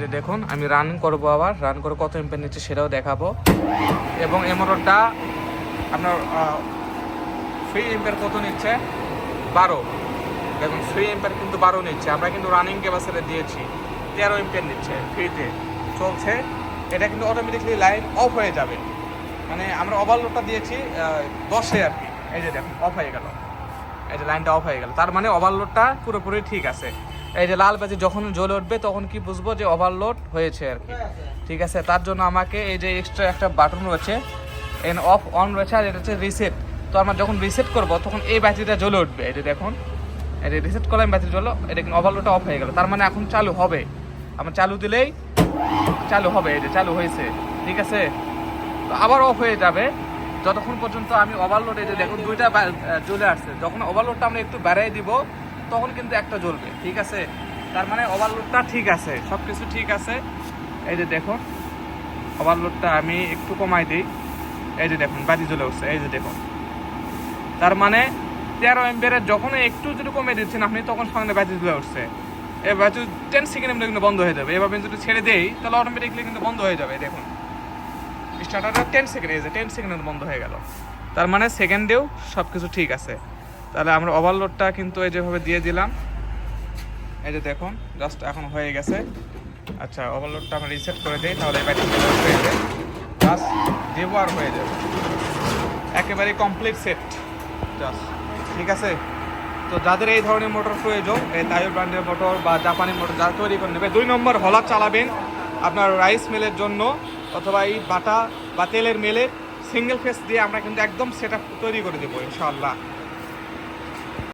যে দেখুন, আমি রান করব আবার। রান করে কত এম্পের নিচ্ছে সেটাও দেখাবো। এবং এই মোটরটা আপনার ফ্রি এম্পের কত নিচ্ছে? বারো। দেখুন ফ্রি এম্পের কিন্তু বারো নিচ্ছে। আমরা কিন্তু রানিং ক্যাপাসিটি দিয়েছি। তেরো এম্পের নিচ্ছে ফ্রিতে চলছে। এটা কিন্তু অটোমেটিকলি লাইন অফ হয়ে যাবে। মানে আমরা ওভারলোডটা দিয়েছি দশে আর কি। এই যে দেখুন অফ হয়ে গেল। এই যে লাইনটা অফ হয়ে গেল। তার মানে ওভারলোডটা পুরোপুরি ঠিক আছে। এই যে লাল বাজি যখন জ্বলে উঠবে, তখন কি বুঝব যে ওভারলোড হয়েছে আর কি। ঠিক আছে? তার জন্য আমাকে এই যে এক্সট্রা একটা বাটন রয়েছে এন অফ অন রয়েছে, আর এটা হচ্ছে রিসেট তো আমরা যখন রিসেট করব, তখন এই ব্যাটারিটা জ্বলে উঠবে। যে দেখুন এটা রিসেট করলাম ব্যাটারি জ্বলো এটা কিন্তু ওভারলোডটা অফ হয়ে গেল। তার মানে এখন চালু হবে। আমরা চালু দিলেই চালু হবে যে চালু হয়েছে। ঠিক আছে? তো আবার অফ হয়ে যাবে। যতক্ষণ পর্যন্ত আমি ওভারলোড এই যে দেখুন, দুইটা জ্বলে আসছে। যখন ওভারলোডটা আমরা একটু বাড়াই দিব তখন কিন্তু একটা জ্বলবে, ঠিক আছে? তার মানে ওভারলোডটা ঠিক আছে সব কিছু ঠিক আছে। এই যে দেখুন ওভারলোডটা আমি একটু কমাই দিই। এই যে দেখুন বাতি জ্বলে উঠছে, এই যে দেখুন। তার মানে তেরো এম্পিয়ারের যখন একটু যদি কমে দিচ্ছেন, আপনি তখন সঙ্গে ব্যাটারি জ্বলে উঠছে। এই ব্যাটারি টেন সেকেন্ডের মধ্যে কিন্তু বন্ধ হয়ে যাবে। এভাবে যদি ছেড়ে দেই, তাহলে অটোমেটিকলি কিন্তু বন্ধ হয়ে যাবে দেখুন। স্টার্টারটা টেন সেকেন্ড এই যে টেন সেকেন্ডের বন্ধ হয়ে গেল। তার মানে সেকেন্ডেও সব কিছু ঠিক আছে। তাহলে আমরা ওভারলোডটা কিন্তু এই যেভাবে দিয়ে দিলাম। এই যে দেখুন জাস্ট এখন হয়ে গেছে। আচ্ছা ওভারলোডটা আমরা রিসেট করে দিই, তাহলে এই ব্যাটারি হয়ে যাবে জাস্ট দেবো আর হয়ে যাবে। একেবারে কমপ্লিট সেট জাস্ট ঠিক আছে? তো যাদের এই ধরনের মোটর প্রয়োজন, এই তাইর ব্র্যান্ডের মোটর বা জাপানি মোটর যারা তৈরি করে নেবে, দুই নম্বর হলা চালাবেন আপনার রাইস মিলের জন্য অথবা এই বাটা বা তেলের মেলে সিঙ্গেল ফেস দিয়ে আমরা কিন্তু একদম সেট তৈরি করে দেবো, ইনশাআল্লাহ।